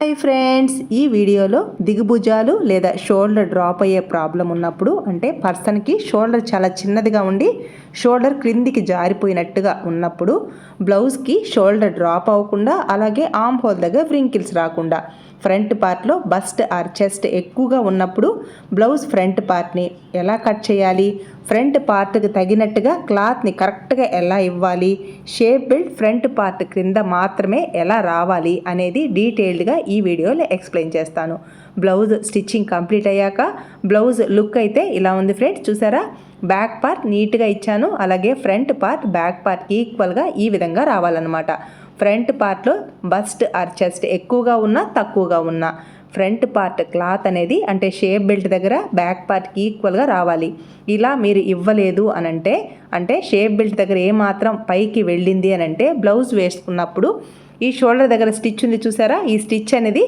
Hi friends ఈ వీడియోలో దిగుభుజాలు లేదా షోల్డర్ డ్రాప్ అయ్యే ప్రాబ్లం ఉన్నప్పుడు అంటే పర్సన్కి షోల్డర్ చాలా చిన్నదిగా ఉండి షోల్డర్ క్రిందికి జారిపోయినట్టుగా ఉన్నప్పుడు బ్లౌజ్కి షోల్డర్ డ్రాప్ అవ్వకుండా అలాగే ఆమ్ హోల్ దగ్గర వ్రింకిల్స్ రాకుండా ఫ్రంట్ పార్ట్లో బస్ట్ ఆర్ చెస్ట్ ఎక్కువగా ఉన్నప్పుడు బ్లౌజ్ ఫ్రంట్ పార్ట్ని ఎలా కట్ చేయాలి? ఫ్రంట్ పార్ట్కి తగినట్టుగా క్లాత్ని కరెక్ట్గా ఎలా ఇవ్వాలి? షేప్ బెల్ట్ ఫ్రంట్ పార్ట్ క్రింద మాత్రమే ఎలా రావాలి అనేది డీటెయిల్డ్గా ఈ వీడియోలో ఎక్స్ప్లెయిన్ చేస్తాను. బ్లౌజ్ స్టిచ్చింగ్ కంప్లీట్ అయ్యాక బ్లౌజ్ లుక్ అయితే ఇలా ఉంది ఫ్రెండ్స్ చూసారా? బ్యాక్ పార్ట్ నీట్గా ఇచ్చాను అలాగే ఫ్రంట్ పార్ట్ బ్యాక్ పార్ట్ ఈక్వల్గా ఈ విధంగా రావాలన్నమాట. ఫ్రంట్ పార్ట్లో బస్ట్ ఆర్ చెస్ట్ ఎక్కువగా ఉన్నా తక్కువగా ఉన్నా. ఫ్రంట్ పార్ట్ క్లాత్ అనేది అంటే షేప్ బెల్ట్ దగ్గర బ్యాక్ పార్ట్కి ఈక్వల్గా రావాలి. ఇలా మీరు ఇవ్వలేదు అని అంటే అంటే షేప్ బెల్ట్ దగ్గర ఏమాత్రం పైకి వెళ్ళింది అని అంటే బ్లౌజ్ వేసుకున్నప్పుడు ఈ షోల్డర్ దగ్గర స్టిచ్ ఉంది చూసారా? ఈ స్టిచ్ అనేది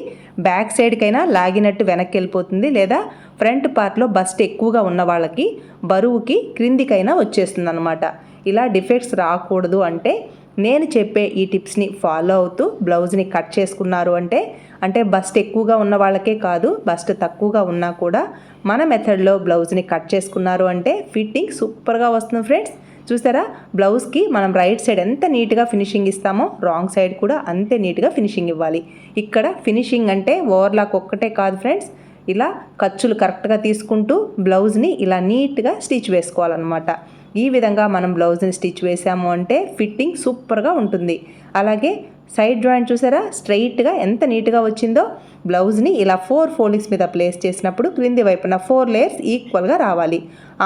బ్యాక్ సైడ్కైనా లాగినట్టు వెనక్కి వెళ్ళిపోతుంది లేదా ఫ్రంట్ పార్ట్లో బస్ట్ ఎక్కువగా ఉన్న వాళ్ళకి బరువుకి క్రిందికైనా వచ్చేస్తుంది అనమాట ఇలా డిఫెక్ట్స్ రాకూడదు అంటే నేను చెప్పే ఈ టిప్స్ని ఫాలో అవుతూ బ్లౌజ్ని కట్ చేసుకున్నారు అంటే అంటే బస్ట్ ఎక్కువగా ఉన్న వాళ్ళకే కాదు బస్ట్ తక్కువగా ఉన్నా కూడా మన మెథడ్లో బ్లౌజ్ని కట్ చేసుకున్నారు అంటే ఫిట్టింగ్ సూపర్గా వస్తుంది ఫ్రెండ్స్. చూసారా? బ్లౌజ్కి మనం రైట్ సైడ్ ఎంత నీట్గా ఫినిషింగ్ ఇస్తామో రాంగ్ సైడ్ కూడా అంతే నీట్గా ఫినిషింగ్ ఇవ్వాలి. ఇక్కడ ఫినిషింగ్ అంటే ఓవర్లాక్ ఒక్కటే కాదు ఫ్రెండ్స్. ఇలా ఖర్చులు కరెక్ట్గా తీసుకుంటూ బ్లౌజ్ని ఇలా నీట్గా స్టిచ్ వేసుకోవాలన్నమాట. ఈ విధంగా మనం బ్లౌజ్ని స్టిచ్ వేసాము అంటే ఫిట్టింగ్ సూపర్గా ఉంటుంది. అలాగే సైడ్ జాయింట్ చూసారా? స్ట్రైట్గా ఎంత నీట్గా వచ్చిందో బ్లౌజ్ని ఇలా ఫోర్ ఫోల్డింగ్స్ మీద ప్లేస్ చేసినప్పుడు క్రింది వైపున ఫోర్ లేయర్స్ ఈక్వల్గా రావాలి.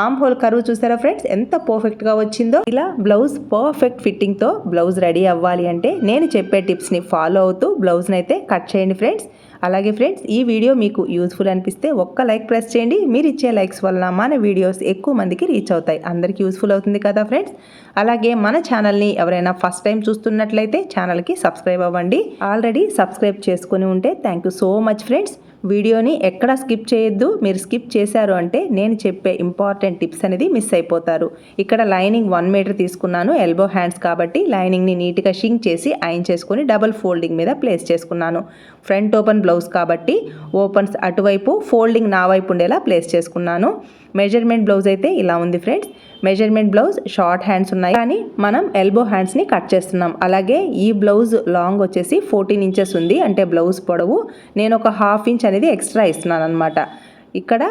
ఆమ్ హోల్ కరువు చూసారా ఫ్రెండ్స్? ఎంత పర్ఫెక్ట్గా వచ్చిందో. ఇలా బ్లౌజ్ పర్ఫెక్ట్ ఫిట్టింగ్తో బ్లౌజ్ రెడీ అవ్వాలి అంటే నేను చెప్పే టిప్స్ని ఫాలో అవుతూ బ్లౌజ్ని అయితే కట్ చేయండి ఫ్రెండ్స్. అలాగే ఫ్రెండ్స్ ఈ వీడియో మీకు యూస్ఫుల్ అనిపిస్తే ఒక్క లైక్ ప్రెస్ చేయండి. మీరు ఇచ్చే లైక్స్ వలన మన వీడియోస్ ఎక్కువ మందికి రీచ్ అవుతాయి. అందరికీ యూస్ఫుల్ అవుతుంది కదా ఫ్రెండ్స్? అలాగే మన ఛానల్ని ఎవరైనా ఫస్ట్ టైం చూస్తున్నట్లయితే ఛానల్కి సబ్స్క్రైబ్ అవ్వండి. ఆల్రెడీ సబ్స్క్రైబ్ చేసుకుని ఉంటే thank you so much friends. వీడియోని ఎక్కడ స్కిప్ చేయొద్దు. మీరు స్కిప్ చేశారు అంటే నేను చెప్పే ఇంపార్టెంట్ టిప్స్ అనేది మిస్ అయిపోతారు. ఇక్కడ లైనింగ్ వన్ మీటర్ తీసుకున్నాను ఎల్బో హ్యాండ్స్ కాబట్టి లైనింగ్ని నీట్గా షింక్ చేసి ఐన్ చేసుకొని డబల్ ఫోల్డింగ్ మీద ప్లేస్ చేసుకున్నాను. ఫ్రంట్ ఓపెన్ బ్లౌజ్ కాబట్టి ఓపెన్స్ అటువైపు ఫోల్డింగ్ నా వైపు ఉండేలా ప్లేస్ చేసుకున్నాను. మెజర్మెంట్ బ్లౌజ్ అయితే ఇలా ఉంది friends. Measurement blouse short hands ఉన్నాయి. కానీ మనం ఎల్బో హ్యాండ్స్ని కట్ చేస్తున్నాం. అలాగే ఈ బ్లౌజ్ లాంగ్ వచ్చేసి ఫోర్టీన్ ఇంచెస్ ఉంది. అంటే బ్లౌజ్ పొడవు నేను ఒక హాఫ్ ఇంచ్ అనేది ఎక్స్ట్రా ఇస్తున్నాను అనమాట ఇక్కడ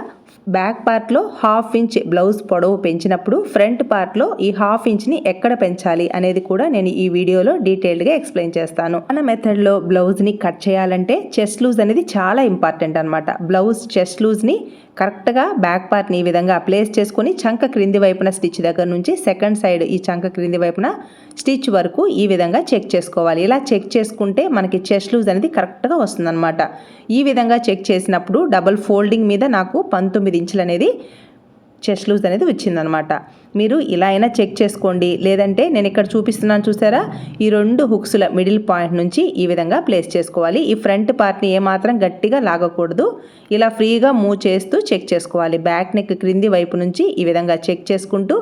బ్యాక్ పార్ట్లో హాఫ్ ఇంచ్ బ్లౌజ్ పొడవు పెంచినప్పుడు ఫ్రంట్ పార్ట్లో ఈ హాఫ్ ఇంచ్ని ఎక్కడ పెంచాలి అనేది కూడా నేను ఈ వీడియోలో డీటెయిల్డ్గా ఎక్స్ప్లెయిన్ చేస్తాను. మన మెథడ్లో బ్లౌజ్ని కట్ చేయాలంటే చెస్ట్ లూజ్ అనేది చాలా ఇంపార్టెంట్ అనమాట బ్లౌజ్ చెస్ట్ లూజ్ని కరెక్ట్గా బ్యాక్ పార్ట్ని ఈ విధంగా ప్లేస్ చేసుకొని చంక క్రింది వైపున స్టిచ్ దగ్గర నుంచి సెకండ్ సైడ్ ఈ చంక క్రింది వైపున స్టిచ్ వరకు ఈ విధంగా చెక్ చేసుకోవాలి. ఇలా చెక్ చేసుకుంటే మనకి చెస్ట్ లూజ్ అనేది కరెక్ట్గా వస్తుందన్నమాట. ఈ విధంగా చెక్ చేసినప్పుడు డబల్ ఫోల్డింగ్ మీద నాకు పంతొమ్మిది ఇంచులు అనేది చెస్ట్ లూజ్ అనేది వచ్చిందనమాట. మీరు ఇలా అయినా చెక్ చేసుకోండి. లేదంటే నేను ఇక్కడ చూపిస్తున్నాను చూసారా? ఈ రెండు హుక్స్ల మిడిల్ పాయింట్ నుంచి ఈ విధంగా ప్లేస్ చేసుకోవాలి. ఈ ఫ్రంట్ పార్ట్ని ఏమాత్రం గట్టిగా లాగకూడదు. ఇలా ఫ్రీగా మూవ్ చేస్తూ చెక్ చేసుకోవాలి. బ్యాక్ నెక్ క్రింది వైపు నుంచి ఈ విధంగా చెక్ చేసుకుంటూ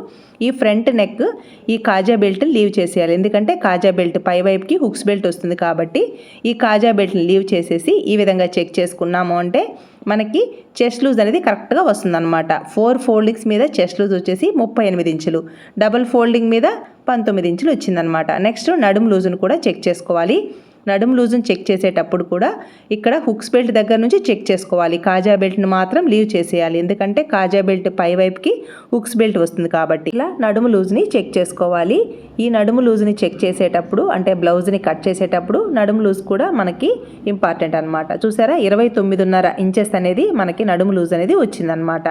ఈ ఫ్రంట్ నెక్ ఈ కాజా బెల్ట్ లీవ్ చేసేయాలి. ఎందుకంటే కాజా బెల్ట్ పై వైపుకి హుక్స్ బెల్ట్ వస్తుంది కాబట్టి ఈ కాజా బెల్ట్ని లీవ్ చేసేసి ఈ విధంగా చెక్ చేసుకున్నాము అంటే మనకి చెస్ట్ లూజ్ అనేది కరెక్ట్గా వస్తుందన్నమాట. ఫోర్ ఫోల్డింగ్స్ మీద చెస్ట్ లూజ్ వచ్చేసి ముప్పై ఎనిమిది ఇంచులు. డబుల్ ఫోల్డింగ్ మీద పంతొమ్మిది ఇంచులు వచ్చిందనమాట నెక్స్ట్ నడుము లూజును కూడా చెక్ చేసుకోవాలి. నడుము లూజును చెక్ చేసేటప్పుడు కూడా ఇక్కడ హుక్స్ బెల్ట్ దగ్గర నుంచి చెక్ చేసుకోవాలి. కాజా బెల్ట్ని మాత్రం లీవ్ చేసేయాలి. ఎందుకంటే కాజా బెల్ట్ పై వైపుకి హుక్స్ బెల్ట్ వస్తుంది కాబట్టి. ఇలా నడుము లూజ్ని చెక్ చేసుకోవాలి. ఈ నడుము లూజ్ని చెక్ చేసేటప్పుడు అంటే బ్లౌజ్ని కట్ చేసేటప్పుడు నడుము లూజ్ కూడా మనకి ఇంపార్టెంట్ అనమాట చూసారా? ఇరవై తొమ్మిదిన్నర ఇంచెస్ అనేది మనకి నడుము లూజ్ అనేది వచ్చిందనమాట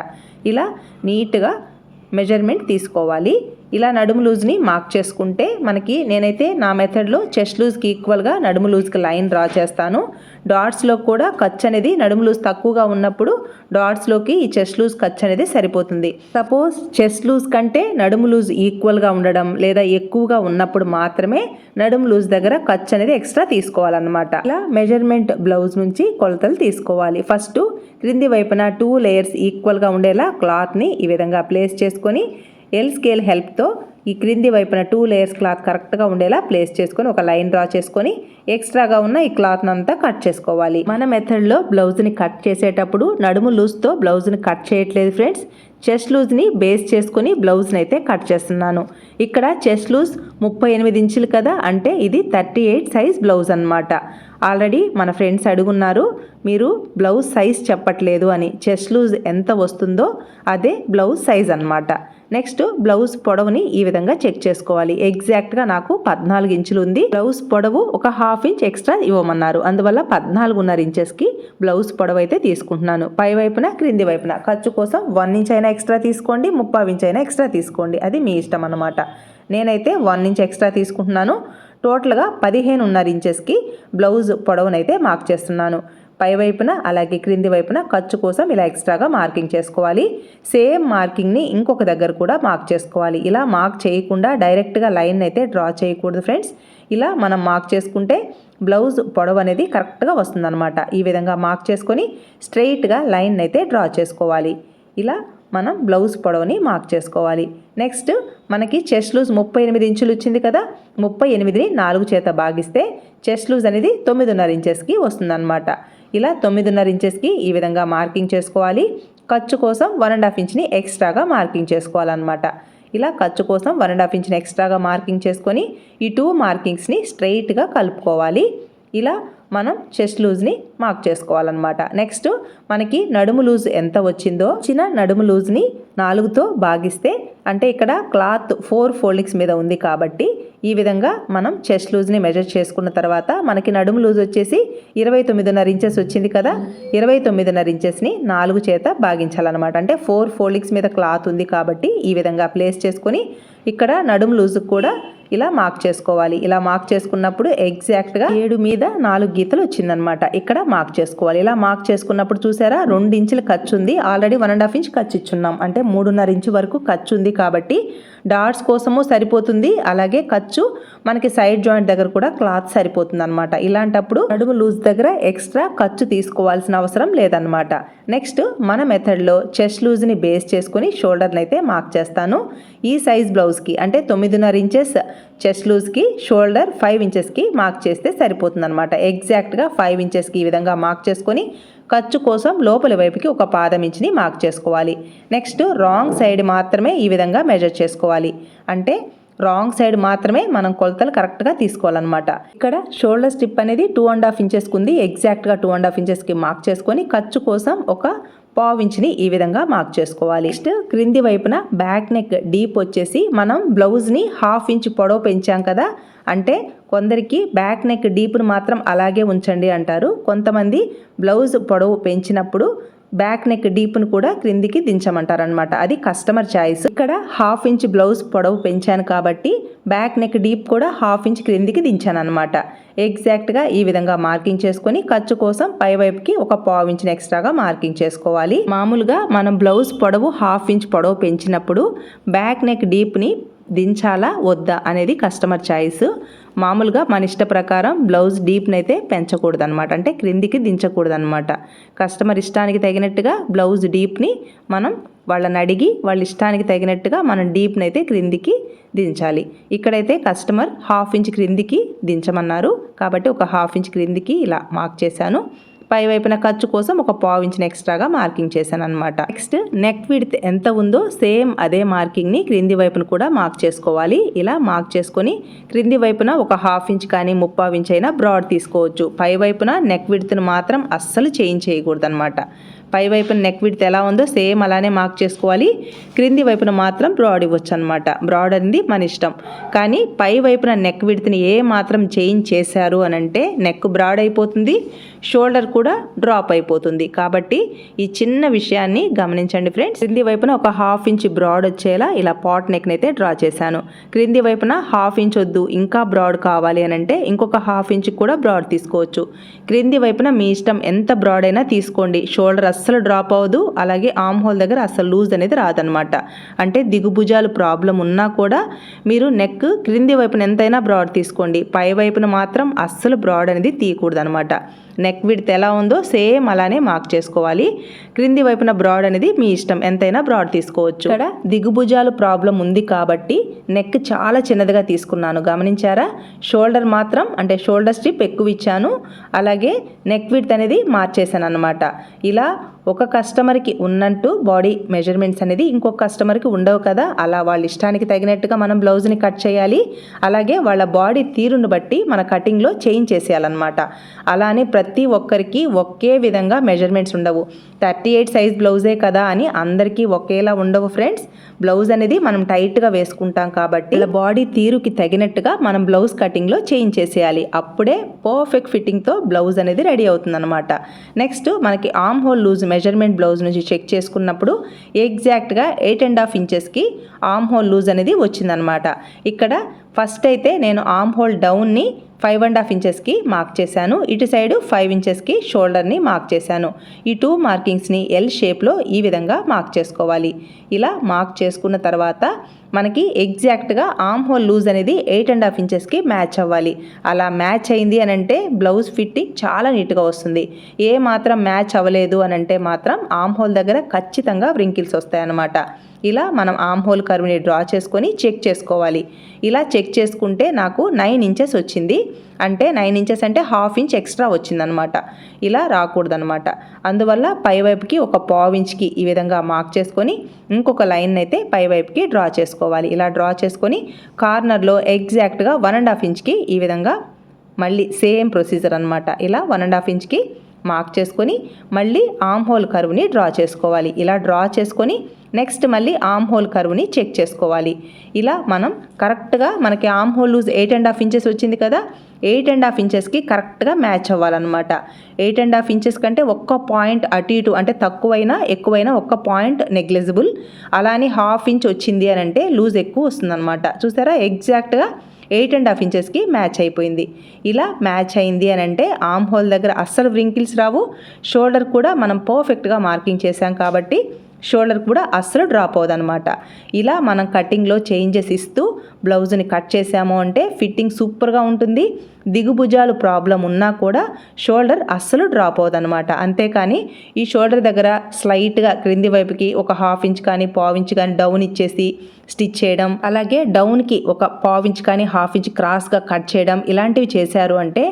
ఇలా నీట్గా మెజర్మెంట్ తీసుకోవాలి. ఇలా నడుము లూజ్ని మార్క్ చేసుకుంటే మనకి నేనైతే నా మెథడ్లో చెస్ట్ లూజ్కి ఈక్వల్గా నడుము లూజ్కి లైన్ డ్రా చేస్తాను. డాట్స్లో కూడా ఖర్చు అనేది నడుము లూజ్ తక్కువగా ఉన్నప్పుడు డాట్స్లోకి ఈ చెస్ట్ లూజ్ ఖర్చు అనేది సరిపోతుంది. సపోజ్ చెస్ట్ లూజ్ కంటే నడుము లూజ్ ఈక్వల్గా ఉండడం లేదా ఎక్కువగా ఉన్నప్పుడు మాత్రమే నడుము లూజ్ దగ్గర ఖర్చు అనేది ఎక్స్ట్రా తీసుకోవాలన్నమాట. ఇలా మెజర్మెంట్ బ్లౌజ్ నుంచి కొలతలు తీసుకోవాలి. ఫస్ట్ క్రింది వైపున టూ లేయర్స్ ఈక్వల్గా ఉండేలా క్లాత్ని ఈ విధంగా ప్లేస్ చేసుకొని ఎల్ స్కేల్ హెల్ప్తో ఈ క్రింది వైపున టూ లేయర్స్ క్లాత్ కరెక్ట్గా ఉండేలా ప్లేస్ చేసుకొని ఒక లైన్ డ్రా చేసుకొని ఎక్స్ట్రాగా ఉన్న ఈ క్లాత్ అంతా కట్ చేసుకోవాలి. మన మెథడ్లో బ్లౌజ్ని కట్ చేసేటప్పుడు నడుము లూజ్తో బ్లౌజ్ని కట్ చేయట్లేదు ఫ్రెండ్స్ చెస్ట్ లూజ్ని బేస్ చేసుకొని బ్లౌజ్ని అయితే కట్ చేస్తున్నాను. ఇక్కడ చెస్ట్ లూజ్ ముప్పై ఎనిమిది ఇంచులు కదా అంటే ఇది థర్టీ ఎయిట్ సైజ్ బ్లౌజ్ అనమాట ఆల్రెడీ మన ఫ్రెండ్స్ అడుగున్నారు మీరు బ్లౌజ్ సైజ్ చెప్పట్లేదు అని చెస్ట్ లూజ్ ఎంత వస్తుందో అదే బ్లౌజ్ సైజ్ అన్నమాట. నెక్స్ట్ బ్లౌజ్ పొడవుని ఈ విధంగా చెక్ చేసుకోవాలి. ఎగ్జాక్ట్గా నాకు పద్నాలుగు ఇంచులు ఉంది. బ్లౌజ్ పొడవు ఒక హాఫ్ ఇంచ్ ఎక్స్ట్రా ఇవ్వమన్నారు. అందువల్ల పద్నాలుగున్నర ఇంచెస్కి బ్లౌజ్ పొడవు అయితే తీసుకుంటున్నాను. పై వైపున క్రింది వైపున. ఖర్చు కోసం వన్ ఇంచ్ అయినా ఎక్స్ట్రా తీసుకోండి ముప్పై ఇంచ్ అయినా ఎక్స్ట్రా తీసుకోండి. అది మీ ఇష్టం అనమాట నేనైతే వన్ ఇంచ్ ఎక్స్ట్రా తీసుకుంటున్నాను. టోటల్గా పదిహేనున్నర ఇంచెస్కి బ్లౌజ్ పొడవునైతే మార్క్ చేస్తున్నాను. పై వైపున అలాగే క్రింది వైపున ఖర్చు కోసం ఇలా ఎక్స్ట్రాగా మార్కింగ్ చేసుకోవాలి. సేమ్ మార్కింగ్ని ఇంకొక దగ్గర కూడా మార్క్ చేసుకోవాలి. ఇలా మార్క్ చేయకుండా డైరెక్ట్గా లైన్ అయితే డ్రా చేయకూడదు ఫ్రెండ్స్. ఇలా మనం మార్క్ చేసుకుంటే బ్లౌజ్ పొడవు అనేది కరెక్ట్గా వస్తుందన్నమాట. ఈ విధంగా మార్క్ చేసుకొని స్ట్రెయిట్గా లైన్ అయితే డ్రా చేసుకోవాలి. ఇలా మనం బ్లౌజ్ పొడవుని మార్క్ చేసుకోవాలి. నెక్స్ట్ మనకి చెస్ట్ లూజ్ ముప్పై ఎనిమిది ఇంచులు వచ్చింది కదా ముప్పై ఎనిమిదిని నాలుగు చేత భాగిస్తే చెస్ట్ లూజ్ అనేది తొమ్మిదిన్నర ఇంచెస్కి వస్తుందన్నమాట. ఇలా తొమ్మిదిన్నర ఇంచెస్కి ఈ విధంగా మార్కింగ్ చేసుకోవాలి. ఖర్చు కోసం వన్ అండ్ హాఫ్ ఇంచ్ని ఎక్స్ట్రాగా మార్కింగ్ చేసుకోవాలన్నమాట. ఇలా ఖర్చు కోసం వన్ అండ్ హాఫ్ ఇంచ్ని ఎక్స్ట్రాగా మార్కింగ్ చేసుకొని ఈ టూ మార్కింగ్స్ని స్ట్రైట్గా కలుపుకోవాలి. ఇలా మనం చెస్ట్ లూజ్ని మార్క్ చేసుకోవాలన్నమాట. నెక్స్ట్ మనకి నడుము లూజ్ ఎంత వచ్చిందో చిన్న నడుము లూజ్ని నాలుగుతో భాగిస్తే అంటే ఇక్కడ క్లాత్ ఫోర్ ఫోల్డింగ్స్ మీద ఉంది కాబట్టి ఈ విధంగా మనం చెస్ట్ లూజ్ని మెజర్ చేసుకున్న తర్వాత మనకి నడుము లూజ్ వచ్చేసి ఇరవై తొమ్మిదిన్నర ఇంచెస్ వచ్చింది కదా ఇరవై తొమ్మిదిన్నర ఇంచెస్ని నాలుగు చేత భాగించాలన్నమాట అంటే ఫోర్ ఫోల్డింగ్స్ మీద క్లాత్ ఉంది కాబట్టి ఈ విధంగా ప్లేస్ చేసుకొని ఇక్కడ నడుము లూజ్కి కూడా ఇలా మార్క్ చేసుకోవాలి. ఇలా మార్క్ చేసుకున్నప్పుడు ఎగ్జాక్ట్గా ఏడు మీద నాలుగు గీతలు వచ్చిందనమాట ఇక్కడ మార్క్ చేసుకోవాలి. ఇలా మార్క్ చేసుకున్నప్పుడు చూసారా? రెండు ఇంచులు ఖర్చు ఉంది. Already one and half inch ఖర్చు ఇచ్చున్నాం. అంటే మూడున్నర ఇంచు వరకు ఖర్చు ఉంది కాబట్టి డాట్స్ కోసము సరిపోతుంది. అలాగే ఖర్చు మనకి సైడ్ జాయింట్ దగ్గర కూడా క్లాత్ సరిపోతుంది అనమాట ఇలాంటప్పుడు నడుము లూజ్ దగ్గర ఎక్స్ట్రా ఖర్చు తీసుకోవాల్సిన అవసరం లేదనమాట నెక్స్ట్ మన మెథడ్లో చెస్ట్ లూజ్ని బేస్ చేసుకుని షోల్డర్ని అయితే మార్క్ చేస్తాను. ఈ సైజ్ బ్లౌజ్ బ్లౌజ్కి అంటే తొమ్మిదిన్నర ఇంచెస్ చెస్ట్ లూజ్కి షోల్డర్ ఫైవ్ ఇంచెస్కి మార్క్ చేస్తే సరిపోతుంది అనమాట ఎగ్జాక్ట్గా ఫైవ్ ఇంచెస్కి ఈ విధంగా మార్క్ చేసుకొని ఖర్చు కోసం లోపలి వైపుకి ఒక పాదం ఇంచుని మార్క్ చేసుకోవాలి. నెక్స్ట్ రాంగ్ సైడ్ మాత్రమే ఈ విధంగా మెజర్ చేసుకోవాలి. అంటే రాంగ్ సైడ్ మాత్రమే మనం కొలతలు కరెక్ట్గా తీసుకోవాలన్నమాట. ఇక్కడ షోల్డర్ స్టిప్ అనేది టూ అండ్ హాఫ్ ఇంచెస్కి ఉంది ఎగ్జాక్ట్గా టూ అండ్ హాఫ్ ఇంచెస్కి మార్క్ చేసుకొని ఖర్చు కోసం ఒక పావించిని ఈ విధంగా మార్క్ చేసుకోవాలి. నెక్స్ట్ క్రింది వైపున బ్యాక్ నెక్ డీప్ వచ్చేసి మనం బ్లౌజ్ని హాఫ్ ఇంచ్ పొడవు పెంచాం కదా. అంటే కొందరికి బ్యాక్ నెక్ డీప్ను మాత్రం అలాగే ఉంచండి అంటారు. కొంతమంది బ్లౌజ్ పొడవు పెంచినప్పుడు బ్యాక్ నెక్ డీప్ను కూడా క్రిందికి దించమంటారనమాట అది కస్టమర్ చాయిస్. ఇక్కడ హాఫ్ ఇంచ్ బ్లౌజ్ పొడవు పెంచాను కాబట్టి బ్యాక్ నెక్ డీప్ కూడా హాఫ్ ఇంచ్ క్రిందికి దించాను అనమాట ఎగ్జాక్ట్గా ఈ విధంగా మార్కింగ్ చేసుకొని ఖర్చు కోసం పై వైపుకి ఒక పావు ఇంచ్ ఎక్స్ట్రాగా మార్కింగ్ చేసుకోవాలి. మామూలుగా మనం బ్లౌజ్ పొడవు హాఫ్ ఇంచ్ పొడవు పెంచినప్పుడు బ్యాక్ నెక్ డీప్ని దించాలా వద్దా అనేది కస్టమర్ చాయిస్. మామూలుగా మన ఇష్ట ప్రకారం బ్లౌజ్ డీప్ని అయితే పెంచకూడదు అనమాట అంటే క్రిందికి దించకూడదు అనమాట కస్టమర్ ఇష్టానికి తగినట్టుగా బ్లౌజ్ డీప్ని మనం వాళ్ళని అడిగి వాళ్ళ ఇష్టానికి తగినట్టుగా మనం డీప్ని అయితే క్రిందికి దించాలి. ఇక్కడైతే కస్టమర్ హాఫ్ ఇంచ్ క్రిందికి దించమన్నారు. కాబట్టి ఒక హాఫ్ ఇంచ్ క్రిందికి ఇలా మార్క్ చేశాను. పై వైపున ఖర్చు కోసం ఒక పావు ఇంచిన ఎక్స్ట్రాగా మార్కింగ్ చేశాను అనమాట నెక్స్ట్ నెక్ విడ్త్ ఎంత ఉందో సేమ్ అదే మార్కింగ్ని క్రింది వైపున కూడా మార్క్ చేసుకోవాలి. ఇలా మార్క్ చేసుకొని క్రింది వైపున ఒక హాఫ్ ఇంచ్ కానీ ముప్పావు ఇంచ్ అయినా బ్రాడ్ తీసుకోవచ్చు. పై వైపున నెక్ విడ్త్ను మాత్రం అస్సలు చేంజ్ చేయకూడదు అనమాట పై వైపున నెక్ విడ్త్ ఎలా ఉందో సేమ్ అలానే మార్క్ చేసుకోవాలి. క్రింది వైపున మాత్రం బ్రాడ్ ఇవ్వచ్చు అనమాట బ్రాడ్ అనేది మన ఇష్టం. కానీ పై వైపున నెక్ విడ్త్ని ఏ మాత్రం చేంజ్ చేశారు అని అంటే నెక్ బ్రాడ్ అయిపోతుంది. షోల్డర్ కూడా డ్రాప్ అయిపోతుంది. కాబట్టి ఈ చిన్న విషయాన్ని గమనించండి ఫ్రెండ్స్. క్రింది వైపున ఒక హాఫ్ ఇంచ్ బ్రాడ్ వచ్చేలా ఇలా పాట్ నెక్ని అయితే డ్రా చేశాను. క్రింది వైపున హాఫ్ ఇంచ్ వద్దు ఇంకా బ్రాడ్ కావాలి అని అంటే ఇంకొక హాఫ్ ఇంచ్ కూడా బ్రాడ్ తీసుకోవచ్చు. క్రింది వైపున మీ ఇష్టం ఎంత బ్రాడ్ అయినా తీసుకోండి. షోల్డర్ అస్సలు డ్రాప్ అవ్వదు అలాగే ఆమ్ హోల్ దగ్గర అస్సలు లూజ్ అనేది రాదనమాట అంటే దిగుభుజాలు ప్రాబ్లం ఉన్నా కూడా మీరు నెక్ క్రింది వైపున ఎంతైనా బ్రాడ్ తీసుకోండి. పై వైపున మాత్రం అస్సలు బ్రాడ్ అనేది తీయకూడదు అనమాట నెక్ విడ్త్ ఎలా ఉందో సేమ్ అలానే మార్క్ చేసుకోవాలి. క్రింది వైపున బ్రాడ్ అనేది మీ ఇష్టం. ఎంతైనా బ్రాడ్ తీసుకోవచ్చు. ఇక్కడ దిగుభుజాలు ప్రాబ్లం ఉంది కాబట్టి నెక్ చాలా చిన్నదిగా తీసుకున్నాను. గమనించారా? షోల్డర్ మాత్రం అంటే షోల్డర్ స్ట్రిప్ ఎక్కువ ఇచ్చాను. అలాగే నెక్ విడ్త్ అనేది మార్చేశాను అనమాట ఇలా ఒక కస్టమర్కి ఉన్నట్టు బాడీ మెజర్మెంట్స్ అనేది ఇంకొక కస్టమర్కి ఉండవు కదా. అలా వాళ్ళ ఇష్టానికి తగినట్టుగా మనం బ్లౌజ్ని కట్ చేయాలి. అలాగే వాళ్ళ బాడీ తీరును బట్టి మన కటింగ్లో చేంజ్ చేసేయాలన్నమాట. అలానే ప్రతి ఒక్కరికి ఒకే విధంగా మెజర్మెంట్స్ ఉండవు. థర్టీ థర్టీ ఎయిట్ సైజ్ బ్లౌజే కదా అని అందరికీ ఒకేలా ఉండవు ఫ్రెండ్స్. బ్లౌజ్ అనేది మనం టైట్గా వేసుకుంటాం కాబట్టి ఇలా బాడీ తీరుకి తగినట్టుగా మనం బ్లౌజ్ కటింగ్లో చేంజ్ చేసేయాలి. అప్పుడే పర్ఫెక్ట్ ఫిట్టింగ్తో బ్లౌజ్ అనేది రెడీ అవుతుందన్నమాట. నెక్స్ట్ మనకి arm hole loose measurement blouse నుంచి చెక్ చేసుకున్నప్పుడు ఎగ్జాక్ట్గా ఎయిట్ అండ్ హాఫ్ ఇంచెస్కి ఆమ్ హోల్ లూజ్ అనేది వచ్చిందనమాట ఇక్కడ ఫస్ట్ అయితే నేను ఆమ్ హోల్ డౌన్ని ఫైవ్ అండ్ హాఫ్ ఇంచెస్కి మార్క్ చేశాను. ఇటు సైడు ఫైవ్ ఇంచెస్కి షోల్డర్ని మార్క్ చేశాను. ఈ టూ మార్కింగ్స్ని ఎల్ షేప్లో ఈ విధంగా మార్క్ చేసుకోవాలి. ఇలా మార్క్ చేసుకున్న తర్వాత మనకి ఎగ్జాక్ట్గా ఆమ్ హోల్ లూజ్ అనేది ఎయిట్ అండ్ హాఫ్ ఇంచెస్కి మ్యాచ్ అవ్వాలి. అలా మ్యాచ్ అయింది అని అంటే బ్లౌజ్ ఫిట్టింగ్ చాలా నీట్గా వస్తుంది. ఏ మాత్రం మ్యాచ్ అవ్వలేదు అని అంటే మాత్రం ఆమ్ హోల్ దగ్గర ఖచ్చితంగా వ్రింకిల్స్ వస్తాయన్నమాట. ఇలా మనం ఆమ్ హోల్ కర్వ్ని డ్రా చేసుకొని చెక్ చేసుకోవాలి. ఇలా చెక్ చేసుకుంటే నాకు నైన్ ఇంచెస్ వచ్చింది. అంటే నైన్ ఇంచెస్ అంటే హాఫ్ ఇంచ్ ఎక్స్ట్రా వచ్చిందనమాట. ఇలా రాకూడదనమాట. అందువల్ల పైవైపుకి ఒక పావు ఇంచ్కి ఈ విధంగా మార్క్ చేసుకొని ఇంకొక లైన్ అయితే పైవైపుకి డ్రా చేసుకోవాలి. ఇలా డ్రా చేసుకొని కార్నర్లో ఎగ్జాక్ట్గా వన్ అండ్ హాఫ్ ఇంచ్కి ఈ విధంగా మళ్ళీ సేమ్ ప్రొసీజర్ అనమాట. ఇలా వన్ అండ్ హాఫ్ ఇంచ్కి మార్క్ చేసుకొని మళ్ళీ ఆమ్ హోల్ కర్వ్ని డ్రా చేసుకోవాలి. ఇలా డ్రా చేసుకొని నెక్స్ట్ మళ్ళీ ఆమ్ హోల్ కరువుని చెక్ చేసుకోవాలి. ఇలా మనం కరెక్ట్గా మనకి arm hole loose eight and half inches వచ్చింది కదా ఎయిట్ అండ్ హాఫ్ ఇంచెస్కి కరెక్ట్గా మ్యాచ్ అవ్వాలన్నమాట. ఎయిట్ అండ్ హాఫ్ ఇంచెస్ కంటే ఒక్క పాయింట్ అటు ఇటు అంటే తక్కువైనా ఎక్కువైనా ఒక్క పాయింట్ నెగ్లెజిబుల్ అలానే హాఫ్ ఇంచ్ వచ్చింది అని అంటే లూజ్ ఎక్కువ వస్తుందన్నమాట. చూసారా? ఎగ్జాక్ట్గా ఎయిట్ అండ్ హాఫ్ ఇంచెస్కి మ్యాచ్ అయిపోయింది. ఇలా మ్యాచ్ అయింది అని అంటే ఆమ్ హోల్ దగ్గర అస్సలు వ్రింకిల్స్ రావు. షోల్డర్ కూడా మనం పర్ఫెక్ట్గా మార్కింగ్ చేసాం కాబట్టి షోల్డర్ కూడా అస్సలు డ్రాప్ అవ్వదనమాట ఇలా మనం కటింగ్లో చేంజెస్ ఇస్తూ బ్లౌజ్ని కట్ చేసాము అంటే ఫిట్టింగ్ సూపర్గా ఉంటుంది. దిగుభుజాలు ప్రాబ్లం ఉన్నా కూడా షోల్డర్ అస్సలు డ్రాప్ అవుదనమాట అంతేకాని ఈ షోల్డర్ దగ్గర స్లైట్గా క్రింది వైపుకి ఒక హాఫ్ ఇంచ్ కానీ పావు ఇంచ్ కానీ డౌన్ ఇచ్చేసి స్టిచ్ చేయడం అలాగే డౌన్కి ఒక పావు ఇంచ్ కానీ హాఫ్ ఇంచ్ క్రాస్గా కట్ చేయడం ఇలాంటివి చేశారు అంటే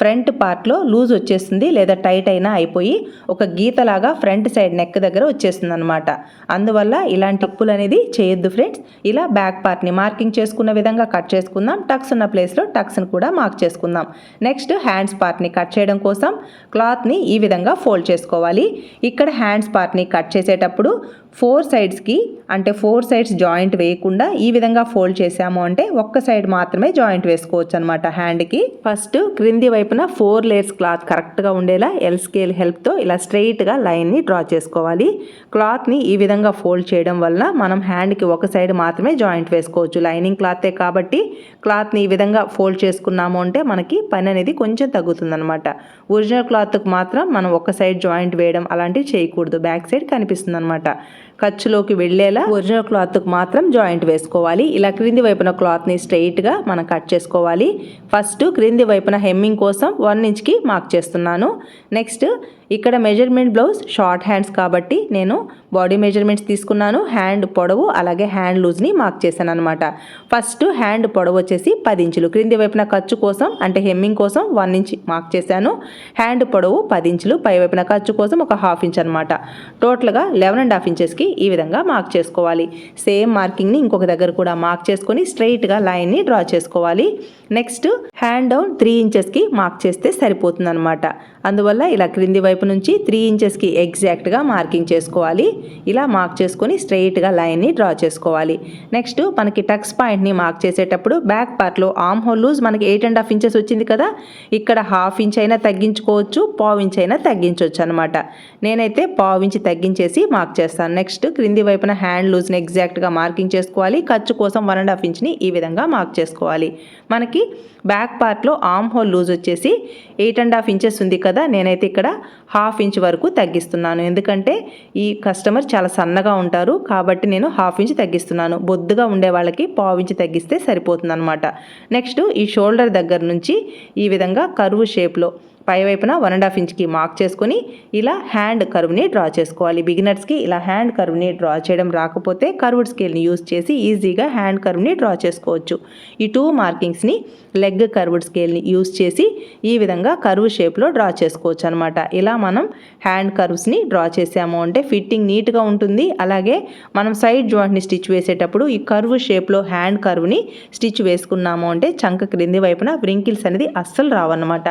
ఫ్రంట్ పార్ట్లో లూజ్ వచ్చేస్తుంది లేదా టైట్ అయినా అయిపోయి ఒక గీతలాగా ఫ్రంట్ సైడ్ నెక్ దగ్గర వచ్చేస్తుంది అనమాట అందువల్ల ఇలాంటి టప్పులు అనేది చేయొద్దు ఫ్రెండ్స్. ఇలా బ్యాక్ పార్ట్ని మార్కింగ్ చేసుకున్న విధంగా కట్ చేసుకుందాం. టక్స్ ఉన్న ప్లేస్లో టక్స్ని కూడా మార్క్ చేసుకుందాం నెక్స్ట్ హ్యాండ్స్ పార్ట్ని కట్ చేయడం కోసం క్లాత్ని ఈ విధంగా ఫోల్డ్ చేసుకోవాలి. ఇక్కడ హ్యాండ్స్ పార్ట్ని కట్ చేసేటప్పుడు ఫోర్ సైడ్స్కి అంటే ఫోర్ సైడ్స్ జాయింట్ వేయకుండా ఈ విధంగా ఫోల్డ్ చేసాము అంటే ఒక్క సైడ్ మాత్రమే జాయింట్ వేసుకోవచ్చు అనమాట హ్యాండ్కి ఫస్ట్ క్రింది వైపున ఫోర్ లేయర్స్ క్లాత్ కరెక్ట్గా ఉండేలా ఎల్ స్కేల్ హెల్ప్తో ఇలా స్ట్రెయిట్గా లైన్ని డ్రా చేసుకోవాలి. క్లాత్ని ఈ విధంగా ఫోల్డ్ చేయడం వల్ల మనం హ్యాండ్కి ఒక సైడ్ మాత్రమే జాయింట్ వేసుకోవచ్చు. లైనింగ్ క్లాతే కాబట్టి క్లాత్ని ఈ విధంగా ఫోల్డ్ చేసుకున్నాము అంటే మనకి పని అనేది కొంచెం తగ్గుతుందనమాట ఒరిజినల్ క్లాత్కి మాత్రం మనం ఒక సైడ్ జాయింట్ వేయడం అలాంటివి చేయకూడదు. బ్యాక్ సైడ్ కనిపిస్తుంది అనమాట ఖర్చులోకి వెళ్ళేలా ఒరిజినల్ క్లాత్కి మాత్రం జాయింట్ వేసుకోవాలి. ఇలా క్రింది వైపున క్లాత్ని స్ట్రైట్గా మనం కట్ చేసుకోవాలి. ఫస్ట్ క్రింది వైపున హెమ్మింగ్ కోసం వన్ ఇంచ్కి మార్క్ చేస్తున్నాను. నెక్స్ట్ ఇక్కడ మెజర్మెంట్ బ్లౌజ్ షార్ట్ హ్యాండ్స్ కాబట్టి నేను బాడీ మెజర్మెంట్స్ తీసుకున్నాను. హ్యాండ్ పొడవు అలాగే హ్యాండ్ లూజ్ని మార్క్ చేశాను అనమాట ఫస్ట్ హ్యాండ్ పొడవు వచ్చేసి పది ఇంచులు. క్రింది వైపున ఖర్చు కోసం అంటే హెమ్మింగ్ కోసం వన్ ఇంచ్ మార్క్ చేశాను. హ్యాండ్ పొడవు పది ఇంచులు. పై వైపున ఖర్చు కోసం ఒక హాఫ్ ఇంచ్ అనమాట టోటల్గా లెవెన్ అండ్ హాఫ్ ఇంచెస్కి ఈ విధంగా మార్క్ చేసుకోవాలి. సేమ్ మార్కింగ్ని ఇంకొక దగ్గర కూడా మార్క్ చేసుకొని స్ట్రైట్గా లైన్ని డ్రా చేసుకోవాలి. నెక్స్ట్ హ్యాండ్ డౌన్ త్రీ ఇంచెస్కి మార్క్ చేస్తే సరిపోతుంది అనమాట అందువల్ల ఇలా క్రింది వైపు నుంచి త్రీ ఇంచెస్కి ఎగ్జాక్ట్గా మార్కింగ్ చేసుకోవాలి. ఇలా మార్క్ చేసుకొని స్ట్రైట్గా లైన్ని డ్రా చేసుకోవాలి. నెక్స్ట్ మనకి టక్స్ పాయింట్ని మార్క్ చేసేటప్పుడు బ్యాక్ పార్ట్లో ఆమ్ హోల్ లూజ్ మనకి ఎయిట్ అండ్ హాఫ్ ఇంచెస్ వచ్చింది కదా? ఇక్కడ హాఫ్ ఇంచ్ అయినా తగ్గించుకోవచ్చు పావు ఇంచ్ అయినా తగ్గించవచ్చు అనమాట నేనైతే పావు ఇంచ్ తగ్గించేసి మార్క్ చేస్తాను. నెక్స్ట్ నెక్స్ట్ క్రింది వైపున హ్యాండ్ లూజ్ని ఎగ్జాక్ట్గా మార్కింగ్ చేసుకోవాలి. ఖర్చు కోసం వన్ అండ్ హాఫ్ ఇంచ్ని ఈ విధంగా మార్క్ చేసుకోవాలి. మనకి బ్యాక్ పార్ట్లో ఆమ్ హోల్ లూజ్ వచ్చేసి ఎయిట్ అండ్ హాఫ్ ఇంచెస్ ఉంది కదా నేనైతే ఇక్కడ హాఫ్ ఇంచ్ వరకు తగ్గిస్తున్నాను. ఎందుకంటే ఈ కస్టమర్ చాలా సన్నగా ఉంటారు కాబట్టి నేను హాఫ్ ఇంచ్ తగ్గిస్తున్నాను. బొద్దుగా ఉండే వాళ్ళకి పావు ఇంచ్ తగ్గిస్తే సరిపోతుంది అనమాట నెక్స్ట్ ఈ షోల్డర్ దగ్గర నుంచి ఈ విధంగా కరువు షేప్లో పై వైపున వన్ అండ్ హాఫ్ ఇంచ్కి మార్క్ చేసుకొని ఇలా హ్యాండ్ కర్వ్ని డ్రా చేసుకోవాలి. బిగినర్స్కి ఇలా హ్యాండ్ కర్వ్ని డ్రా చేయడం రాకపోతే కర్వ్డ్ స్కేల్ని యూస్ చేసి ఈజీగా హ్యాండ్ కర్వ్ని డ్రా చేసుకోవచ్చు. ఈ టూ మార్కింగ్స్ని లెగ్ కర్వ్డ్ స్కేల్ని యూస్ చేసి ఈ విధంగా కర్వ్ షేప్లో డ్రా చేసుకోవచ్చు అనమాట ఇలా మనం హ్యాండ్ కర్వ్స్ని డ్రా చేసాము అంటే ఫిట్టింగ్ నీట్గా ఉంటుంది. అలాగే మనం సైడ్ జాయింట్ని స్టిచ్ వేసేటప్పుడు ఈ కర్వ్ షేప్లో హ్యాండ్ కర్వ్ని స్టిచ్ వేసుకున్నాము అంటే చంక క్రింది వైపున వ్రింకిల్స్ అనేది అస్సలు రావన్నమాట.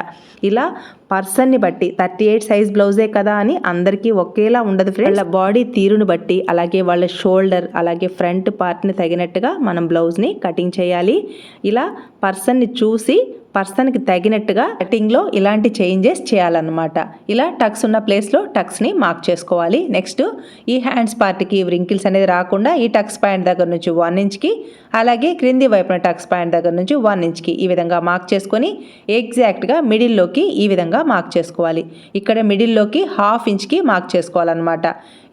ఇలా పర్సన్ని బట్టి థర్టీ ఎయిట్ సైజ్ బ్లౌజే కదా అని అందరికీ ఒకేలా ఉండదు ఫ్రెండ్ వాళ్ళ బాడీ తీరును బట్టి అలాగే వాళ్ళ షోల్డర్ అలాగే ఫ్రంట్ పార్ట్ని తగినట్టుగా మనం బ్లౌజ్ని కటింగ్ చేయాలి. ఇలా పర్సన్ని చూసి పర్సన్కి తగినట్టుగా కటింగ్లో ఇలాంటి చేంజెస్ చేయాలన్నమాట. ఇలా టక్స్ ఉన్న ప్లేస్లో టక్స్ని మార్క్ చేసుకోవాలి. నెక్స్ట్ ఈ హ్యాండ్స్ పార్ట్కి వ్రింకిల్స్ అనేది రాకుండా ఈ టక్స్ పాయింట్ దగ్గర నుంచి వన్ ఇంచ్కి అలాగే క్రింది వైపున టక్స్ పాయింట్ దగ్గర నుంచి వన్ ఇంచ్కి ఈ విధంగా మార్క్ చేసుకొని ఎగ్జాక్ట్గా మిడిల్లోకి ఈ విధంగా మార్క్ చేసుకోవాలి. ఇక్కడ మిడిల్లోకి హాఫ్ ఇంచ్కి మార్క్ చేసుకోవాలన్నమాట.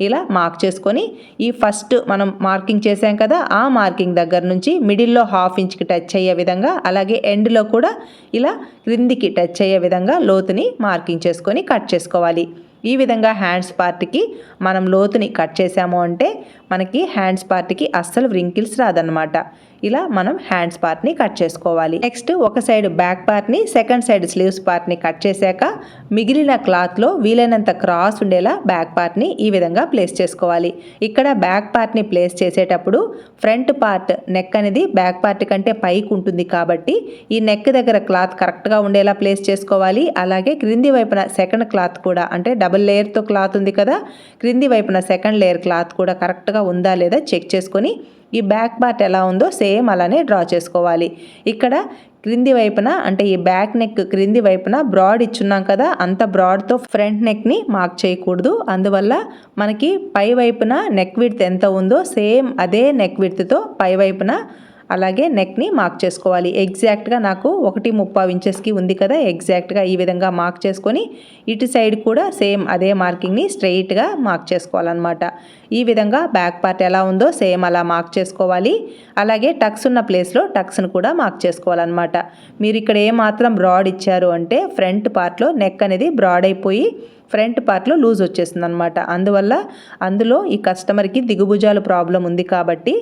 ఇలా మార్క్ చేసుకొని ఈ ఫస్ట్ మనం మార్కింగ్ చేసాం కదా ఆ మార్కింగ్ దగ్గర నుంచి మిడిల్లో హాఫ్ ఇంచ్కి టచ్ అయ్యే విధంగా అలాగే ఎండ్లో కూడా ఇలా క్రిందికి టచ్ అయ్యే విధంగా లోతుని మార్కింగ్ చేసుకొని కట్ చేసుకోవాలి. ఈ విధంగా హ్యాండ్స్ పార్ట్కి మనం లోతుని కట్ చేసాము అంటే మనకి హ్యాండ్స్ పార్ట్కి అస్సలు వ్రింకిల్స్ రాదన్నమాట. ఇలా మనం హ్యాండ్స్ పార్ట్ని కట్ చేసుకోవాలి. నెక్స్ట్ ఒక సైడ్ బ్యాక్ పార్ట్ని సెకండ్ సైడ్ స్లీవ్స్ పార్ట్ని కట్ చేశాక మిగిలిన క్లాత్లో వీలైనంత క్రాస్ ఉండేలా బ్యాక్ పార్ట్ని ఈ విధంగా ప్లేస్ చేసుకోవాలి. ఇక్కడ బ్యాక్ పార్ట్ని ప్లేస్ చేసేటప్పుడు ఫ్రంట్ పార్ట్ నెక్ అనేది బ్యాక్ పార్ట్ కంటే పైకి ఉంటుంది కాబట్టి ఈ నెక్ దగ్గర క్లాత్ కరెక్ట్గా ఉండేలా ప్లేస్ చేసుకోవాలి. అలాగే క్రింది వైపున సెకండ్ క్లాత్ కూడా అంటే డబుల్ లేయర్తో క్లాత్ ఉంది కదా క్రింది వైపున సెకండ్ లేయర్ క్లాత్ కూడా కరెక్ట్గా ఉందా లేదా చెక్ చేసుకొని ఈ బ్యాక్ పార్ట్ ఎలా ఉందో సేమ్ అలానే డ్రా చేసుకోవాలి. ఇక్కడ క్రింది వైపున అంటే ఈ బ్యాక్ నెక్ క్రింది వైపున బ్రాడ్ ఇచ్చున్నాం కదా అంత బ్రాడ్తో ఫ్రంట్ నెక్ని మార్క్ చేయకూడదు. అందువల్ల మనకి పై వైపున నెక్ విడ్త్ ఎంత ఉందో సేమ్ అదే నెక్ విడ్త్తో పై వైపున అలాగే నెక్ని మార్క్ చేసుకోవాలి. ఎగ్జాక్ట్గా నాకు ఒకటి ముప్పావు ఇంచెస్కి ఉంది కదా ఎగ్జాక్ట్గా ఈ విధంగా మార్క్ చేసుకొని ఇటు సైడ్ కూడా సేమ్ అదే మార్కింగ్ని స్ట్రెయిట్గా మార్క్ చేసుకోవాలన్నమాట. ఈ విధంగా బ్యాక్ పార్ట్ ఎలా ఉందో సేమ్ అలా మార్క్ చేసుకోవాలి. అలాగే టక్స్ ఉన్న ప్లేస్లో టక్స్ను కూడా మార్క్ చేసుకోవాలన్నమాట. మీరు ఇక్కడ ఏమాత్రం బ్రాడ్ ఇచ్చారు అంటే ఫ్రంట్ పార్ట్లో నెక్ అనేది బ్రాడ్ అయిపోయి ఫ్రంట్ పార్ట్లో లూజ్ వచ్చేస్తుంది అనమాట అందువల్ల అందులో ఈ కస్టమర్కి దిగుభుజాలు ప్రాబ్లం ఉంది కాబట్టి